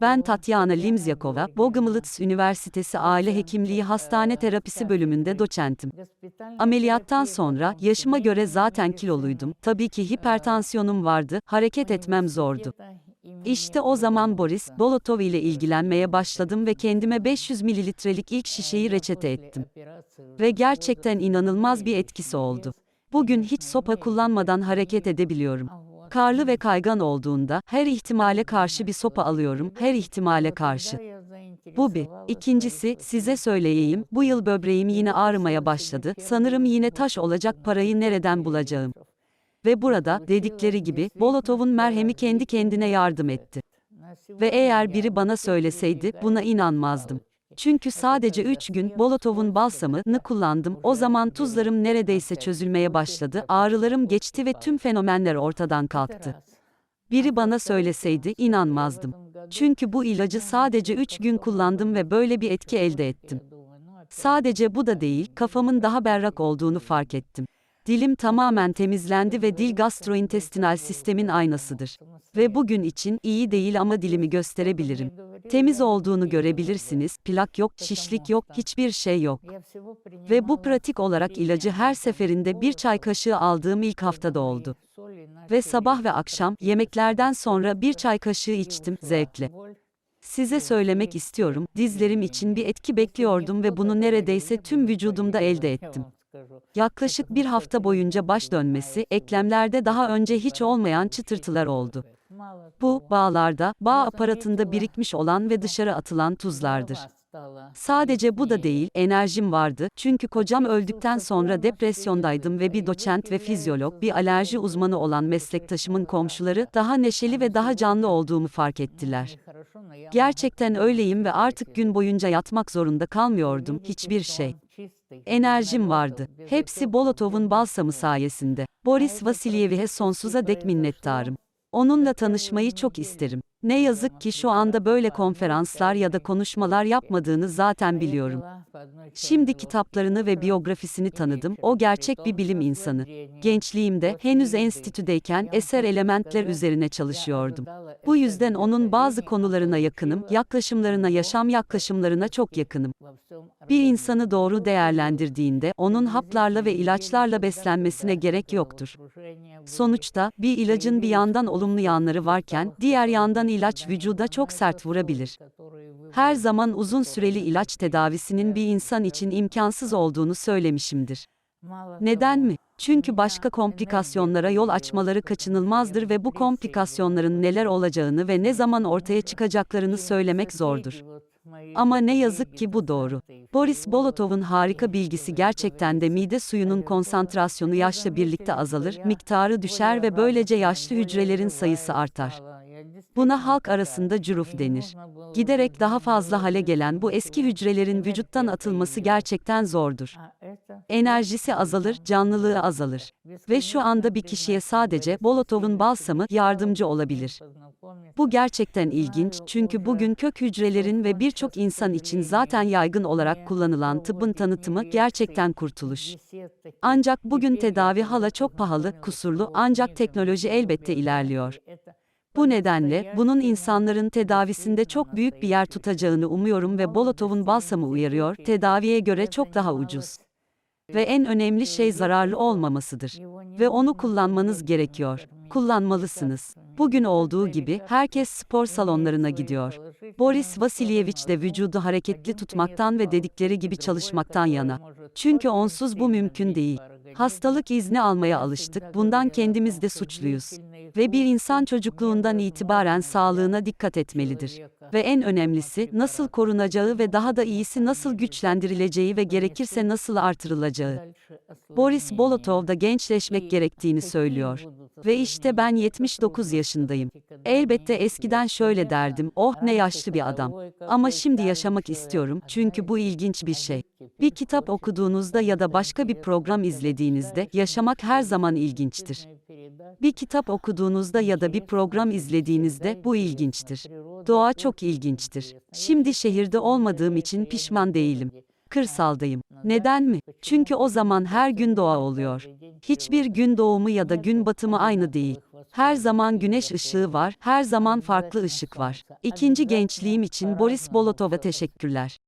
Ben Tatyana Limzyakova, Bogomolets Üniversitesi Aile Hekimliği Hastane Terapisi bölümünde doçentim. Ameliyattan sonra yaşıma göre zaten kiloluydum. Tabii ki hipertansiyonum vardı, hareket etmem zordu. İşte o zaman Boris Bolotov ile ilgilenmeye başladım ve kendime 500 mililitrelik ilk şişeyi reçete ettim. Ve gerçekten inanılmaz bir etkisi oldu. Bugün hiç sopa kullanmadan hareket edebiliyorum. Karlı ve kaygan olduğunda her ihtimale karşı bir sopa alıyorum, her ihtimale karşı. Bu bir. İkincisi, size söyleyeyim, bu yıl böbreğim yine ağrımaya başladı. Sanırım yine taş olacak parayı nereden bulacağım? Ve burada, dedikleri gibi, Bolotov'un merhemi kendi kendine yardım etti. Ve eğer biri bana söyleseydi, buna inanmazdım. Çünkü sadece 3 gün Bolotov'un balsamını kullandım. O zaman tuzlarım neredeyse çözülmeye başladı. Ağrılarım geçti ve tüm fenomenler ortadan kalktı. Biri bana söyleseydi inanmazdım. Çünkü bu ilacı sadece 3 gün kullandım ve böyle bir etki elde ettim. Sadece bu da değil, kafamın daha berrak olduğunu fark ettim. Dilim tamamen temizlendi ve dil gastrointestinal sistemin aynasıdır. Ve bugün için iyi değil ama dilimi gösterebilirim. Temiz olduğunu görebilirsiniz, plak yok, şişlik yok, hiçbir şey yok. Ve bu pratik olarak ilacı her seferinde bir çay kaşığı aldığım ilk haftada oldu. Ve sabah ve akşam, yemeklerden sonra bir çay kaşığı içtim, zevkle. Size söylemek istiyorum, dizlerim için bir etki bekliyordum ve bunu neredeyse tüm vücudumda elde ettim. Yaklaşık bir hafta boyunca baş dönmesi, eklemlerde daha önce hiç olmayan çıtırtılar oldu. Bu, bağlarda, bağ aparatında birikmiş olan ve dışarı atılan tuzlardır. Sadece bu da değil, enerjim vardı, çünkü kocam öldükten sonra depresyondaydım ve bir doçent ve fizyolog, bir alerji uzmanı olan meslektaşımın komşuları, daha neşeli ve daha canlı olduğumu fark ettiler. Gerçekten öyleyim ve artık gün boyunca yatmak zorunda kalmıyordum, hiçbir şey. Enerjim vardı. Hepsi Bolotov'un balsamı sayesinde. Boris Vasilyev'e sonsuza dek minnettarım. Onunla tanışmayı çok isterim. Ne yazık ki şu anda böyle konferanslar ya da konuşmalar yapmadığını zaten biliyorum. Şimdi kitaplarını ve biyografisini tanıdım. O gerçek bir bilim insanı. Gençliğimde, henüz enstitüdeyken eser elementler üzerine çalışıyordum. Bu yüzden onun bazı konularına yakınım, yaklaşımlarına, yaşam yaklaşımlarına çok yakınım. Bir insanı doğru değerlendirdiğinde, onun haplarla ve ilaçlarla beslenmesine gerek yoktur. Sonuçta, bir ilacın bir yandan olumlu yanları varken, diğer yandan ilaç vücuda çok sert vurabilir. Her zaman uzun süreli ilaç tedavisinin bir insan için imkansız olduğunu söylemişimdir. Neden mi? Çünkü başka komplikasyonlara yol açmaları kaçınılmazdır ve bu komplikasyonların neler olacağını ve ne zaman ortaya çıkacaklarını söylemek zordur. Ama ne yazık ki bu doğru. Boris Bolotov'un harika bilgisi gerçekten de mide suyunun konsantrasyonu yaşla birlikte azalır, miktarı düşer ve böylece yaşlı hücrelerin sayısı artar. Buna halk arasında cüruf denir. Giderek daha fazla hale gelen bu eski hücrelerin vücuttan atılması gerçekten zordur. Enerjisi azalır, canlılığı azalır. Ve şu anda bir kişiye sadece Bolotov'un balsamı yardımcı olabilir. Bu gerçekten ilginç çünkü bugün kök hücrelerin ve birçok insan için zaten yaygın olarak kullanılan tıbbın tanıtımı gerçekten kurtuluş. Ancak bugün tedavi hala çok pahalı, kusurlu ancak teknoloji elbette ilerliyor. Bu nedenle, bunun insanların tedavisinde çok büyük bir yer tutacağını umuyorum ve Bolotov'un balsamı uyarıyor, tedaviye göre çok daha ucuz. Ve en önemli şey zararlı olmamasıdır. Ve onu kullanmanız gerekiyor. Kullanmalısınız. Bugün olduğu gibi, herkes spor salonlarına gidiyor. Boris Vasilyevich de vücudu hareketli tutmaktan ve dedikleri gibi çalışmaktan yana. Çünkü onsuz bu mümkün değil. Hastalık izni almaya alıştık, bundan kendimiz de suçluyuz. Ve bir insan çocukluğundan itibaren sağlığına dikkat etmelidir. Ve en önemlisi, nasıl korunacağı ve daha da iyisi nasıl güçlendirileceği ve gerekirse nasıl artırılacağı. Boris Bolotov da gençleşmek gerektiğini söylüyor. Ve işte ben 79 yaşındayım. Elbette eskiden şöyle derdim, oh ne yaşlı bir adam. Ama şimdi yaşamak istiyorum, çünkü bu ilginç bir şey. Bir kitap okuduğunuzda ya da başka bir program izlediğinizde, yaşamak her zaman ilginçtir. Bir kitap okuduğunuzda ya da bir program izlediğinizde bu ilginçtir. Doğa çok ilginçtir. Şimdi şehirde olmadığım için pişman değilim. Kırsaldayım. Neden mi? Çünkü o zaman her gün doğa oluyor. Hiçbir gün doğumu ya da gün batımı aynı değil. Her zaman güneş ışığı var, her zaman farklı ışık var. İkinci gençliğim için Boris Bolotov'a teşekkürler.